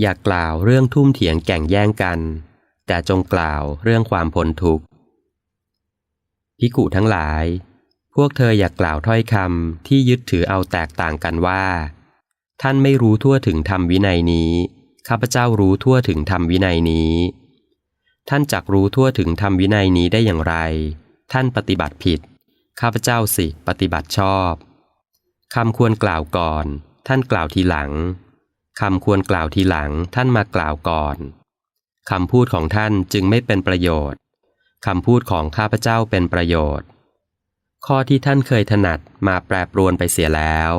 อย่ากล่าวเรื่องทุ่มเถียงแก่งแย่งกัน แต่จงกล่าวเรื่องความพ้นทุกข์พิกุทั้งหลาย พวกเธออย่ากกล่าวถ้อยคำที่ยึดถือเอาแตกต่างกันว่า ท่านไม่รู้ทั่วถึงธรรมวินัยนี้ ข้าพเจ้ารู้ทั่วถึงธรรมวินัยนี้ ท่านจักรู้ทั่วถึงธรรมวินัยนี้ได้อย่างไร ท่านปฏิบัติผิด ข้าพเจ้าสิปฏิบัติชอบคำควรกล่าวก่อน ท่านกล่าวทีหลัง คำควรกล่าวทีหลังท่านมากล่าวก่อน คำพูดของท่านจึงไม่เป็นประโยชน์ คำพูดของข้าพเจ้าเป็นประโยชน์ ข้อที่ท่านเคยถนัดมาแปรปรวนไปเสียแล้ว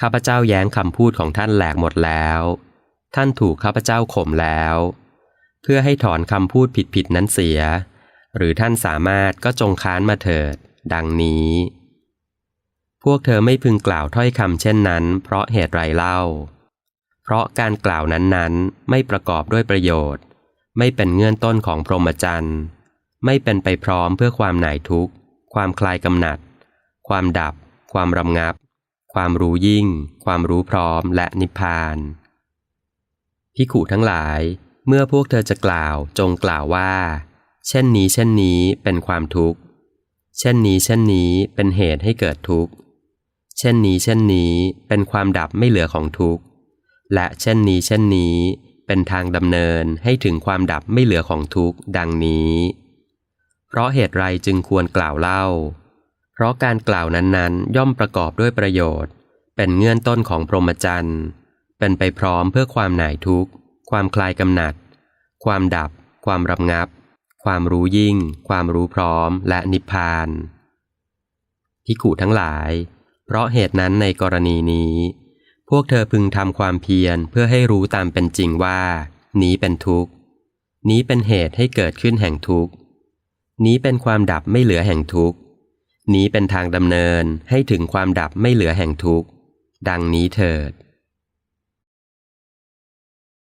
ข้าพเจ้าแย้งคำพูดของท่านแหลกหมดแล้ว ท่านถูกข้าพเจ้าข่มแล้ว เพื่อให้ถอนคำพูดผิดๆนั้นเสีย หรือท่านสามารถก็จงค้านมาเถิด ดังนี้ พวกเธอไม่พึงกล่าวถ้อยคำเช่นนั้น เพราะเหตุไรเล่า เพราะการกล่าวนั้นๆ ไม่ประกอบด้วยประโยชน์ ไม่เป็นเงื่อนต้นของพรหมจรรย์ ไม่เป็นไปพร้อมเพื่อความหน่ายทุกข์ ความคลายกำหนัด ความดับ ความรำงับ ความรู้ยิ่ง ความรู้พร้อมและนิพพานพิขุทั้งหลายเมื่อพวกเธอจะกล่าวจงกล่าวว่า เช่นนี้เช่นนี้เป็นความทุกข์ เช่นนี้เช่นนี้เป็นเหตุให้เกิดทุกข์ เช่นนี้เช่นนี้เป็นความดับไม่เหลือของทุกข์ และเช่นนี้เช่นนี้ เป็นทางดำเนินให้ถึงความดับไม่เหลือของทุกข์ดังนี้ เพราะเหตุไรจึงควรกล่าวเล่า เพราะการกล่าวนั้นๆ ย่อมประกอบด้วยประโยชน์ เป็นเงื่อนต้นของพรหมจรรย์เป็นไปพร้อมเพื่อความหน่ายทุกข์ ความคลายกำหนัด ความดับ ความรำงับ ความรู้ยิ่ง ความรู้พร้อม และนิพพานพิกุทั้งหลาย เพราะเหตุนั้นในกรณีนี้ พวกเธอพึงทำความเพียรเพื่อให้รู้ตามเป็นจริงว่า นี้เป็นทุกข์ นี้เป็นเหตุให้เกิดขึ้นแห่งทุกข์ นี้เป็นความดับไม่เหลือแห่งทุกข์ นี้เป็นทางดำเนินให้ถึงความดับไม่เหลือแห่งทุกข์ ดังนี้เถิด